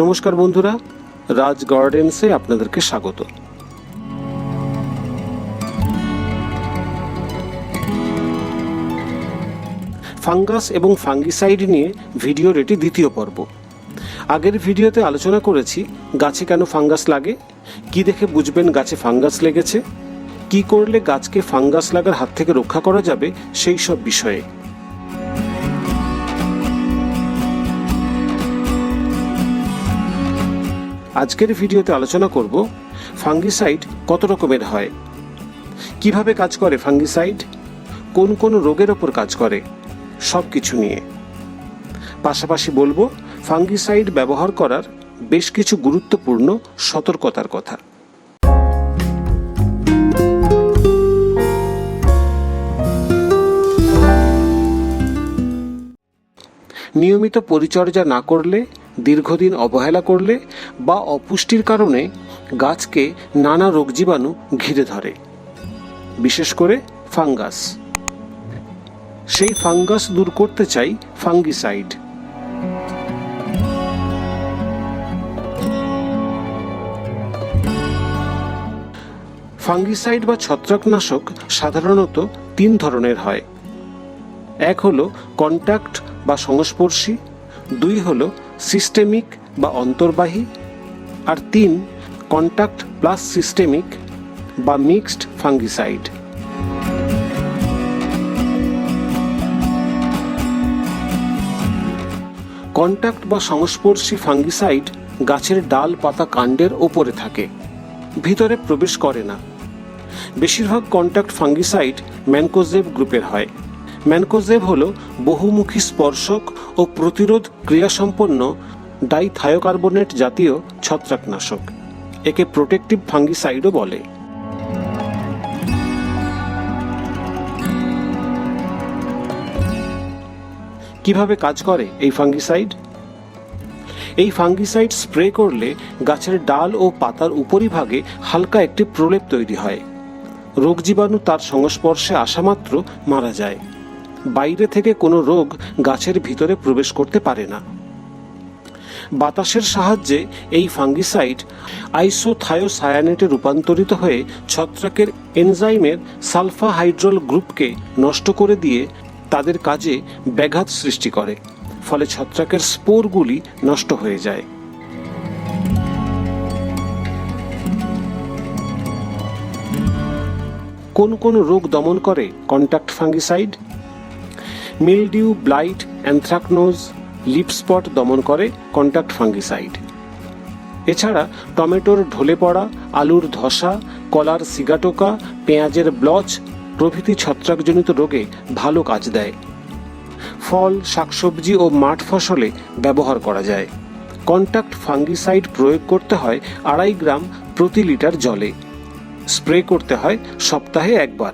নমস্কার বন্ধুরা, রাজ গার্ডেন্সে আপনাদেরকে স্বাগত। ফাঙ্গাস এবং ফাঙ্গিসাইড নিয়ে ভিডিওর এটি দ্বিতীয় পর্ব। আগের ভিডিওতে আলোচনা করেছি, গাছে কেন ফাঙ্গাস লাগে, কি দেখে বুঝবেন গাছে ফাঙ্গাস লেগেছে, কি করলে গাছকে ফাঙ্গাস লাগার হাত থেকে রক্ষা করা যাবে সেই সব বিষয়ে। আজকের ভিডিওতে আলোচনা করব ফাঙ্গিসাইড কত রকমের হয়। কীভাবে কাজ করে ফাঙ্গিসাইড? কোন কোন রোগের ওপর কাজ করে? সব কিছু নিয়ে। পাশাপাশি বলব, ফাঙ্গিসাইড ব্যবহার করার বেশ কিছু গুরুত্বপূর্ণ সতর্কতার কথা। নিয়মিত পরিচর্যা না করলে দীর্ঘদিন অবহেলা করলে বা অপুষ্টির কারণে গাছকে নানা রোগ জীবাণু ঘিরে ধরে। বিশেষ করে ফাঙ্গাস। সেই ফাঙ্গাস দূর করতে চাই ফাঙ্গিসাইড। ফাঙ্গিসাইড বা ছত্রাকনাশক সাধারণত তিন ধরনের হয়। এক হলো কন্ট্যাক্ট বা সংস্পর্শী, দুই হলো সিস্টেমিক বা অন্তর্বাহী, আর তিন কন্ট্যাক্ট প্লাস সিস্টেমিক বা মিক্সড ফাঙ্গিসাইড কন্ট্যাক্ট বা সংস্পর্শী ফাঙ্গিসাইড গাছের ডাল, পাতা, কাণ্ডের ওপরে থাকে, ভিতরে প্রবেশ করে না। বেশিরভাগ কন্ট্যাক্ট ফাঙ্গিসাইড ম্যানকোজেব গ্রুপের হয়। ম্যানকোজেব হল বহুমুখী স্পর্শক ও প্রতিরোধ ক্রিয়াসম্পন্ন ডাইথায়োকার্বনেট জাতীয় ছত্রাকনাশক, একে প্রোটেক্টিভ ফাঙ্গিসাইডও বলে। কীভাবে কাজ করে এই ফাঙ্গিসাইড? এই ফাঙ্গিসাইড স্প্রে করলে গাছের ডাল ও পাতার উপরিভাগে হালকা একটি প্রলেপ তৈরি হয়। রোগ জীবাণু তার সংস্পর্শে আসা মাত্র মারা যায়। বাইরে থেকে কোনো রোগ গাছের ভিতরে প্রবেশ করতে পারে না। বাতাসের সাহায্যে এই ফাঙ্গিসাইড আইসোথায়োসায়ানেটে রূপান্তরিত হয়ে ছত্রাকের এনজাইমের সালফা হাইড্রল গ্রুপকে নষ্ট করে দিয়ে তাদের কাজে ব্যাঘাত সৃষ্টি করে, ফলে ছত্রাকের স্পোরগুলি নষ্ট হয়ে যায়। কোন কোন রোগ দমন করে contact fungicide? Mildew, blight, anthracnose, leaf spot দমন করে কন্ট্যাক্ট ফাঙ্গিসাইড। এছাড়া টমেটোর ঢলে পড়া, আলুর ধসা, কলার সিগাটোকা পেঁয়াজের ব্লচ প্রভৃতি ছত্রাকজনিত রোগে ভালো কাজ দেয়। ফল, শাকসবজি ও মাঠ ফসলে ব্যবহার করা যায়। কন্ট্যাক্ট ফাঙ্গিসাইড প্রয়োগ করতে হয় আড়াই গ্রাম প্রতি লিটার জলে। স্প্রে করতে হয় সপ্তাহে একবার।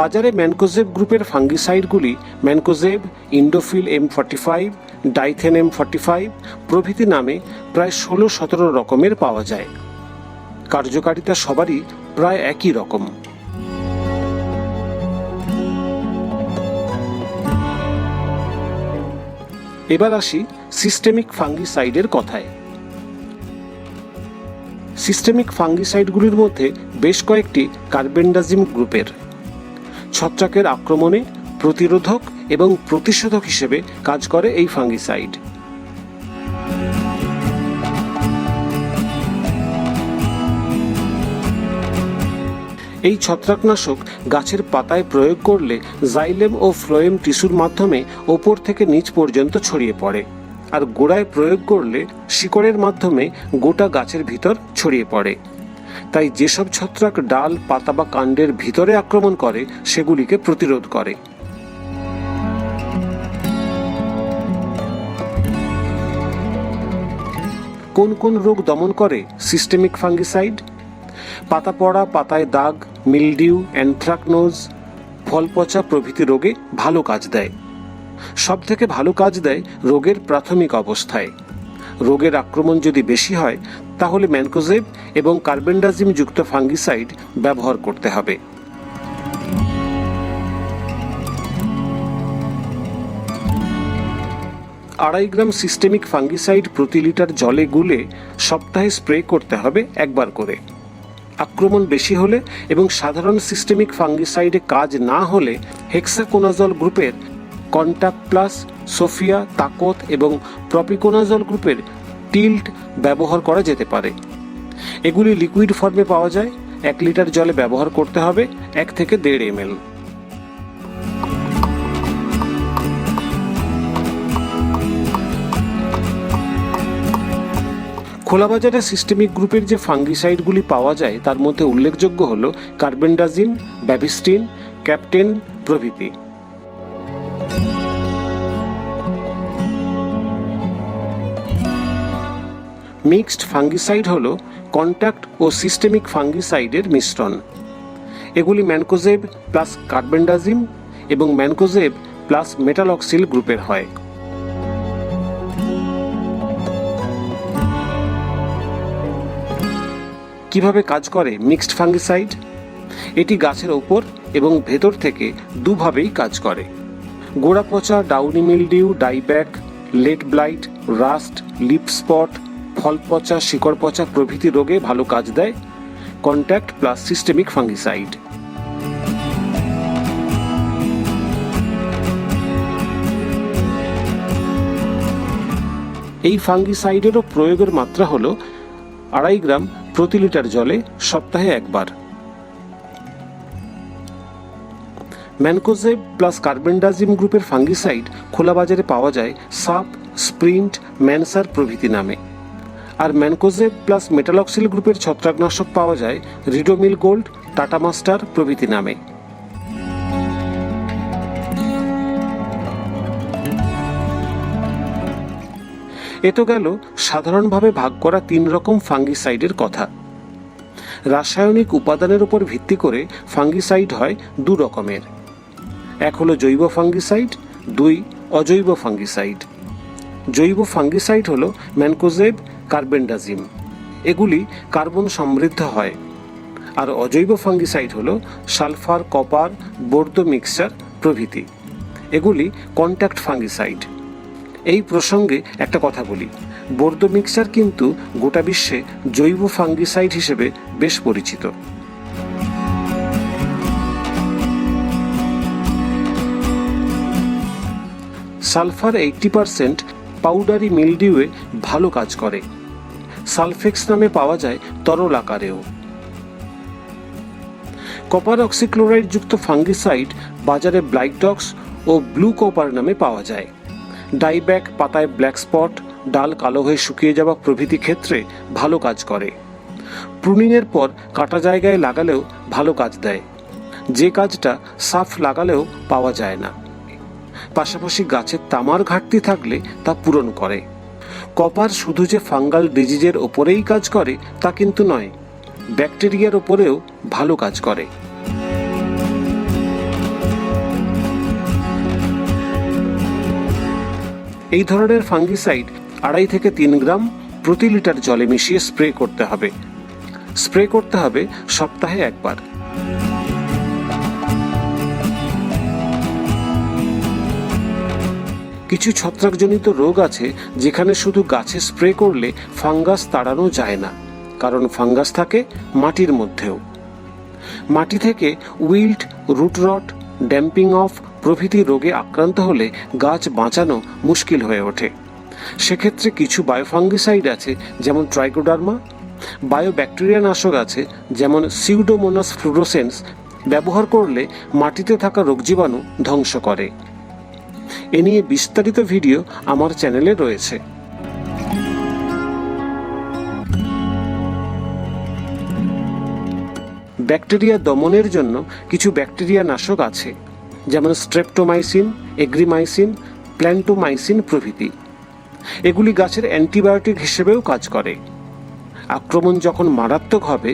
বাজারে ম্যানকোজেব গ্রুপের ফাঙ্গিসাইডগুলি mancozeb, Indofil M forty five, Dithane M forty five প্রভৃতি নামে প্রায় ষোলো সতেরো রকমের পাওয়া যায়। কার্যকারিতা সবারই প্রায় একই রকম। এবার আসি সিস্টেমিক ফাঙ্গিসাইডের কথায়। সিস্টেমিক ফাঙ্গিসাইডগুলির মধ্যে বেশ কয়েকটি কার্বেন্ডাজিম গ্রুপের। ছত্রাকের আক্রমণে প্রতিরোধক এবং প্রতিষেধক হিসেবে কাজ করে এই ফাঙ্গিসাইড। এই ছত্রাকনাশক গাছের পাতায় প্রয়োগ করলে জাইলেম ও ফ্লোয়েম টিস্যুর মাধ্যমে ওপর থেকে নিচ পর্যন্ত ছড়িয়ে পড়ে, আর গোড়ায় প্রয়োগ করলে শিকড়ের মাধ্যমে গোটা গাছের ভিতর ছড়িয়ে পড়ে। তাই যেসব ছত্রাক ডাল, পাতা বা কাণ্ডের ভিতরে আক্রমণ করে, সেগুলিকে প্রতিরোধ করে। কোন কোন রোগ দমন করে? সিস্টেমিক ফাঙ্গিসাইড পাতা পড়া পাতায় দাগ মিলডিউ অ্যান্থ্রাকনোজ ফল পচা প্রভৃতি রোগে ভালো কাজ দেয়। সব থেকে ভালো কাজ দেয় রোগের প্রাথমিক অবস্থায়। রোগের আক্রমণ যদি বেশি হয় তাহলে ম্যানকোজেব এবং কার্বেন্ডাজিম যুক্ত ফাঙ্গিসাইড ব্যবহার করতে হবে। আড়াই গ্রাম সিস্টেমিক ফাঙ্গিসাইড প্রতি লিটার জলে গুলে সপ্তাহে স্প্রে করতে হবে একবার করে। আক্রমণ বেশি হলে এবং সাধারণ সিস্টেমিক ফাঙ্গিসাইডে কাজ না হলে হেক্সাকোনাজল গ্রুপের কন্টাক্ট প্লাস সোফিয়া, তাকত এবং প্রপিকোনাজল গ্রুপের টিল্ট ব্যবহার করা যেতে পারে। এগুলি লিকুইড ফর্মে পাওয়া যায়। এক লিটার জলে ব্যবহার করতে হবে এক থেকে দেড় এমএল। খোলা বাজারে সিস্টেমিক গ্রুপের যে ফাঙ্গিসাইডগুলি পাওয়া যায়, তার মধ্যে উল্লেখযোগ্য হল কার্বেন্ডাজিম ব্যাভিস্টিন, ক্যাপ্টেন প্রভৃতি। মিক্সড ফাঙ্গিসাইড হল কন্ট্যাক্ট ও সিস্টেমিক ফাঙ্গিসাইডের মিশ্রণ। এগুলি ম্যানকোজেব প্লাস কার্বেন্ডাজিম এবং ম্যানকোজেব প্লাস মেটালক্সিল গ্রুপের হয়। কীভাবে কাজ করে মিক্সড ফাঙ্গিসাইড? এটি গাছের ওপর এবং ভেতর থেকে দুভাবেই কাজ করে। গোড়া পচা downy mildew, dieback late blight, rust, leaf spot ফল পচা শিকড় পচা প্রভৃতি রোগে ভালো কাজ দেয়। Contact plus systemic fungicide. এই ফাঙ্গিসাইডেরও প্রয়োগের মাত্রা হল আড়াই গ্রাম প্রতি লিটার জলে সপ্তাহে একবার। ম্যানকোজেব প্লাস কার্বেন্ডাজিম গ্রুপের ফাঙ্গিসাইড খোলা বাজারে পাওয়া যায় সাপ, স্প্রিন্ট, ম্যানসার প্রভৃতি নামে। আর ম্যানকোজেব প্লাস মেটালক্সিল গ্রুপের ছত্রাকনাশক পাওয়া যায় রিডোমিল গোল্ড, টাটা মাস্টার প্রভৃতি নামে। এ তো গেল সাধারণভাবে ভাগ করা তিন রকম ফাঙ্গিসাইডের কথা। রাসায়নিক উপাদানের উপর ভিত্তি করে ফাঙ্গিসাইড হয় দু রকমের। এক হলো জৈব ফাঙ্গিসাইড, দুই অজৈব ফাঙ্গিসাইড। জৈব ফাঙ্গিসাইড হলো ম্যানকোজেব কার্বেন্ডাজিম এগুলি কার্বন সমৃদ্ধ হয়। আর অজৈব ফাঙ্গিসাইড হলো সালফার, কপার, বোর্দো মিক্সচার প্রভৃতি। এগুলি কন্ট্যাক্ট ফাঙ্গিসাইড। এই প্রসঙ্গে একটা কথা বলি। বোর্দো মিক্সচার কিন্তু গোটা বিশ্বে জৈব ফাঙ্গিসাইড হিসেবে বেশ পরিচিত। সালফার এইটটি পারসেন্ট পাউডারি মিলডিউয়ে ভালো কাজ করে। সালফেক্স নামে পাওয়া যায় তরল আকারেও। কপার অক্সিক্লোরাইড যুক্ত ফাঙ্গিসাইড বাজারে ব্লাইটক্স ও ব্লু কপার নামে পাওয়া যায়। ডাইব্যাক পাতায় ব্ল্যাক স্পট, ডাল কালো হয়ে শুকিয়ে যাওয়া প্রভৃতি ক্ষেত্রে ভালো কাজ করে। প্রুনিংয়ের পর কাটা জায়গায় লাগালেও ভালো কাজ দেয়। যে কাজটা সাফ লাগালেও পাওয়া যায় না। পাশাপাশি গাছের তামার ঘাটতি থাকলে তা পূরণ করে। কপার শুধু যে ফাঙ্গাল ডিজিজের ওপরেই কাজ করে, তা কিন্তু নয়, ব্যাকটেরিয়ার ওপরেও ভালো কাজ করে। এই ধরনের ফাঙ্গিসাইড আড়াই থেকে তিন গ্রাম প্রতি লিটার জলে মিশিয়ে স্প্রে করতে হবে। স্প্রে করতে হবে সপ্তাহে একবার। কিছু ছত্রাকজনিত রোগ আছে যেখানে শুধু গাছে স্প্রে করলে ফাঙ্গাস তাড়ানো যায় না, কারণ ফাঙ্গাস থাকে মাটির মধ্যেও। মাটি থেকে উইল্ট রুটরট, ড্যাম্পিং অফ প্রভৃতি রোগে আক্রান্ত হলে গাছ বাঁচানো মুশকিল হয়ে ওঠে। সেক্ষেত্রে কিছু বায়োফাঙ্গিসাইড আছে যেমন ট্রাইকোডার্মা, বায়োব্যাকটেরিয়া নাশক আছে যেমন সিউডোমোনাস ফ্লুরোসেন্স, ব্যবহার করলে মাটিতে থাকা রোগজীবাণু ধ্বংস করে। এ নিয়ে বিস্তারিত ভিডিও আমার চ্যানেলে রয়েছে। ব্যাকটেরিয়া দমনের জন্য কিছু ব্যাকটেরিয়া নাশক আছে, যেমন স্ট্রেপ্টোমাইসিন, এগ্রিমাইসিন, প্ল্যান্টোমাইসিন প্রভৃতি। এগুলি গাছের অ্যান্টিবায়োটিক হিসেবেও কাজ করে। আক্রমণ যখন মারাত্মক হবে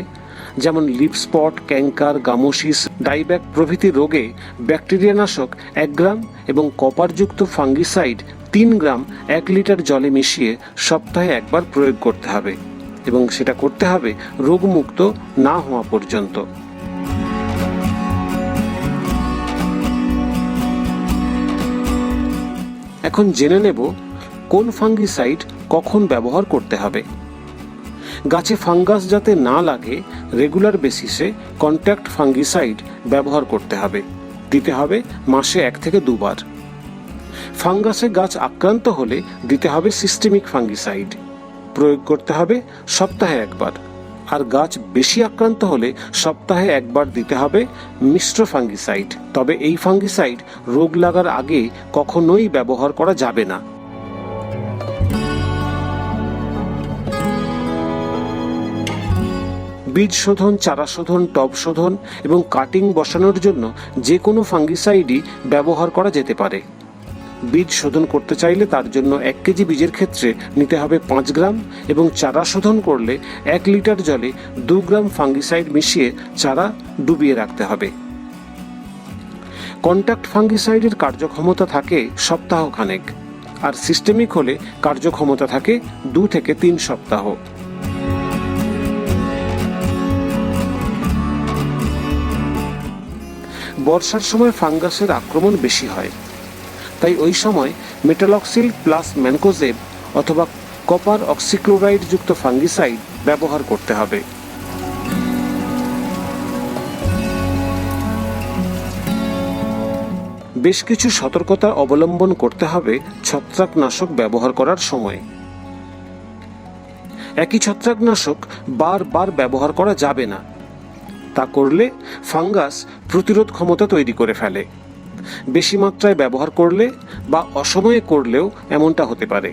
যেমন leaf spot canker gummosis, dieback প্রভৃতি রোগে ব্যাকটেরিয়া নাশক এক গ্রাম এবং কপারযুক্ত ফাঙ্গিসাইড তিন গ্রাম এক লিটার জলে মিশিয়ে সপ্তাহে একবার প্রয়োগ করতে হবে এবং সেটা করতে হবে রোগমুক্ত না হওয়া পর্যন্ত। এখন জেনে নেব কোন ফাঙ্গিসাইড কখন ব্যবহার করতে হবে। গাছে ফাঙ্গাস যাতে না লাগে রেগুলার বেসিসে কন্ট্যাক্ট ফাঙ্গিসাইড ব্যবহার করতে হবে। দিতে হবে মাসে এক থেকে দুবার। ফাঙ্গাসে গাছ আক্রান্ত হলে দিতে হবে সিস্টেমিক ফাঙ্গিসাইড প্রয়োগ করতে হবে সপ্তাহে একবার। আর গাছ বেশি আক্রান্ত হলে সপ্তাহে একবার দিতে হবে মিশ্র ফাঙ্গিসাইড তবে এই ফাঙ্গিসাইড রোগ লাগার আগে কখনোই ব্যবহার করা যাবে না। বীজ শোধন, চারা শোধন, টব শোধন এবং কাটিং বসানোর জন্য যে কোনো ফাঙ্গিসাইডই ব্যবহার করা যেতে পারে। বীজ শোধন করতে চাইলে তার জন্য এক কেজি বীজের ক্ষেত্রে নিতে হবে পাঁচ গ্রাম এবং চারা শোধন করলে এক লিটার জলে দু গ্রাম ফাঙ্গিসাইড মিশিয়ে চারা ডুবিয়ে রাখতে হবে। কন্ট্যাক্ট ফাঙ্গিসাইডের কার্যক্ষমতা থাকে সপ্তাহখানেক, আর সিস্টেমিক হলে কার্যক্ষমতা থাকে দু থেকে তিন সপ্তাহ। বর্ষার সময় ফাঙ্গাসের আক্রমণ বেশি হয়। তাই ওই সময় মেটালক্সিল প্লাস ম্যানকোজেব অথবা কপার অক্সিক্লোরাইড যুক্ত ফাঙ্গিসাইড ব্যবহার করতে হবে। বেশ কিছু সতর্কতা অবলম্বন করতে হবে ছত্রাকনাশক ব্যবহার করার সময়। একই ছত্রাকনাশক বারবার ব্যবহার করা যাবে না। তা করলে ফাঙ্গাস প্রতিরোধ ক্ষমতা তৈরি করে ফেলে। বেশি মাত্রায় ব্যবহার করলে বা অসময়ে করলেও এমনটা হতে পারে।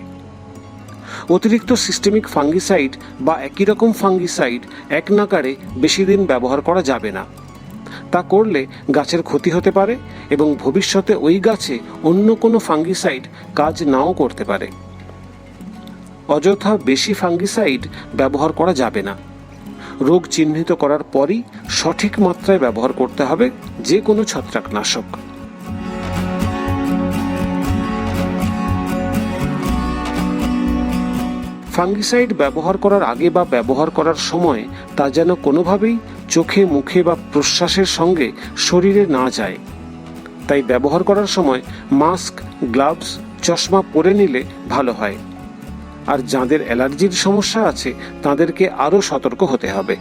অতিরিক্ত সিস্টেমিক ফাঙ্গিসাইড বা একই রকম ফাঙ্গিসাইড এক নাকারে বেশি দিন ব্যবহার করা যাবে না। তা করলে গাছের ক্ষতি হতে পারে এবং ভবিষ্যতে ওই গাছে অন্য কোনো ফাঙ্গিসাইড কাজ নাও করতে পারে। অযথা বেশি ফাঙ্গিসাইড ব্যবহার করা যাবে না। রোগ চিহ্নিত করার পরই সঠিক মাত্রায় ব্যবহার করতে হবে যে কোনো ছত্রাকনাশক। ফাঙ্গিসাইড ব্যবহার করার আগে বা ব্যবহার করার সময় তা যেন কোনোভাবেই চোখে, মুখে বা প্রশ্বাসের সঙ্গে শরীরে না যায়। তাই ব্যবহার করার সময় মাস্ক, গ্লাভস, চশমা পরে নিলে ভালো হয়। আর যাদের অ্যালার্জির সমস্যা আছে, তাদেরকে আরও সতর্ক হতে হবে।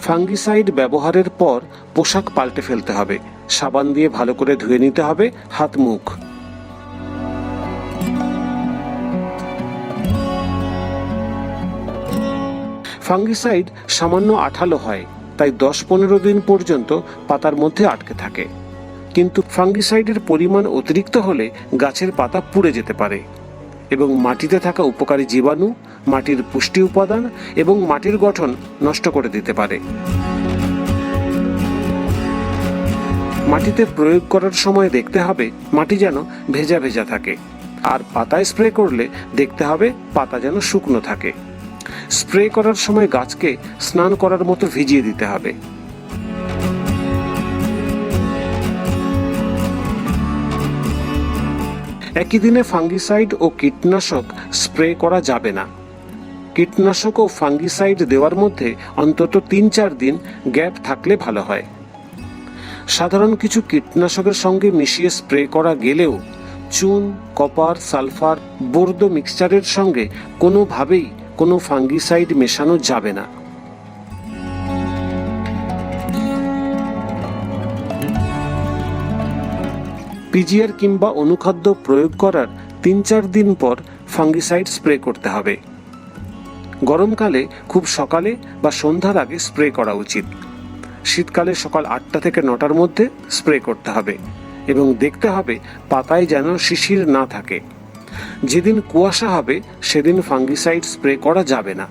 ফাঙ্গিসাইড ব্যবহারের পর পোশাক পাল্টে ফেলতে হবে। সাবান দিয়ে ভালো করে ধুয়ে নিতে হবে হাত, মুখ। ফাঙ্গিসাইড সামান্য আঠালো হয়, তাই দশ পনেরো দিন পর্যন্ত পাতার মধ্যে আটকে থাকে। কিন্তু ফাঙ্গিসাইডের পরিমাণ অতিরিক্ত হলে গাছের পাতা পুড়ে যেতে পারে। এবং মাটিতে থাকা উপকারী জীবাণু, মাটির পুষ্টি উপাদান এবং মাটির গঠন নষ্ট করে দিতে পারে। মাটিতে প্রয়োগ করার সময় দেখতে হবে মাটি যেন ভেজা ভেজা থাকে। আর পাতায় স্প্রে করলে দেখতে হবে পাতা যেন শুকনো থাকে। স্প্রে করার সময় গাছকে স্নান করার মতো ভিজিয়ে দিতে হবে। একই দিনে ফাঙ্গিসাইড ও কীটনাশক স্প্রে করা যাবে না। কীটনাশক ও ফাঙ্গিসাইড দেওয়ার মধ্যে অন্তত তিন চার দিন গ্যাপ থাকলে ভালো হয়। সাধারণ কিছু কীটনাশকের সঙ্গে মিশিয়ে স্প্রে করা গেলেও চুন, কপার, সালফার, বোর্দো মিক্সচারের সঙ্গে কোনোভাবেই কোনো ফাঙ্গিসাইড মেশানো যাবে না। পিজিআর কিংবা অনুখাদ্য প্রয়োগ করার তিন চার দিন পর ফাঙ্গিসাইড স্প্রে করতে হবে। গরমকালে খুব সকালে বা সন্ধ্যার আগে স্প্রে করা উচিত। শীতকালে সকাল আটটা থেকে নটার মধ্যে স্প্রে করতে হবে এবং দেখতে হবে পাতায় যেন শিশির না থাকে। যেদিন কুয়াশা হবে, সেদিন ফাঙ্গিসাইড স্প্রে করা যাবে না।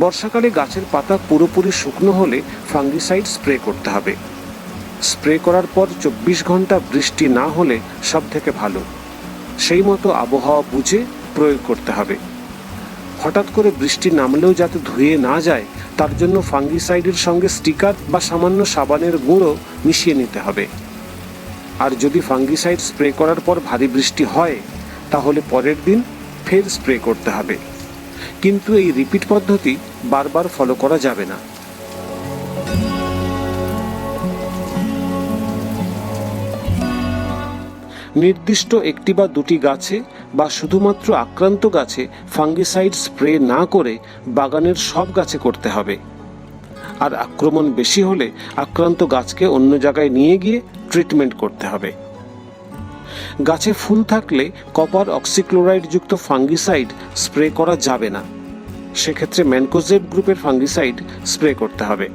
বর্ষাকালে গাছের পাতা পুরোপুরি শুকনো হলে ফাঙ্গিসাইড স্প্রে করতে হবে। স্প্রে করার পর চব্বিশ ঘণ্টা বৃষ্টি না হলে সব থেকে ভালো। সেই মতো আবহাওয়া বুঝে প্রয়োগ করতে হবে। হঠাৎ করে বৃষ্টি নামলেও যাতে ধুয়ে না যায়, তার জন্য ফাঙ্গিসাইডের সঙ্গে স্টিকার বা সামান্য সাবানের গুঁড়ো মিশিয়ে নিতে হবে। আর যদি ফাঙ্গিসাইড স্প্রে করার পর ভারী বৃষ্টি হয়, তাহলে পরের দিন ফের স্প্রে করতে হবে। কিন্তু এই রিপিট পদ্ধতি বারবার ফলো করা যাবে না। নির্দিষ্ট একটি বা দুটি গাছে বা শুধুমাত্র আক্রান্ত গাছে ফাঙ্গিসাইড স্প্রে না করে বাগানের সব গাছে করতে হবে। আর আক্রমণ বেশি হলে আক্রান্ত গাছকে অন্য জায়গায় নিয়ে গিয়ে ট্রিটমেন্ট করতে হবে। গাছে ফুল থাকলে কপার অক্সিক্লোরাইড যুক্ত ফাঙ্গিসাইড স্প্রে করা যাবে না। সেক্ষেত্রে ম্যানকোজেব গ্রুপের ফাঙ্গিসাইড স্প্রে করতে হবে।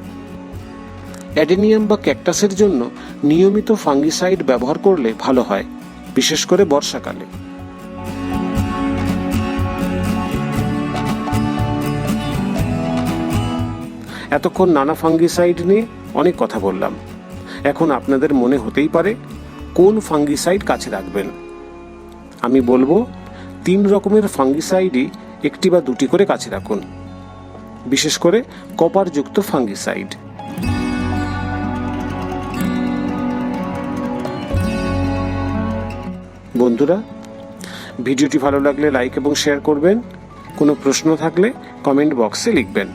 অ্যাডেনিয়াম বা ক্যাকটাসের জন্য নিয়মিত ফাঙ্গিসাইড ব্যবহার করলে ভালো হয়, বিশেষ করে বর্ষাকালে। এতক্ষণ নানা ফাঙ্গিসাইড নিয়ে অনেক কথা বললাম। এখন আপনাদের মনে হতেই পারে কোন ফাঙ্গিসাইড কাছে রাখবেন? আমি বলব, তিন রকমের ফাঙ্গিসাইডই একটি বা দুটি করে কাছে রাখুন। বিশেষ করে কপারযুক্ত ফাঙ্গিসাইড। বন্ধুরা, ভিডিওটি ভালো লাগলে লাইক এবং শেয়ার করবেন। কোনো প্রশ্ন থাকলে কমেন্ট বক্সে লিখবেন।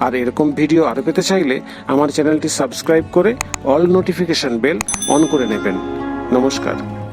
আর এরকম ভিডিও আরও পেতে চাইলে আমার চ্যানেলটি সাবস্ক্রাইব করে অল নোটিফিকেশন বেল অন করে নেবেন। নমস্কার।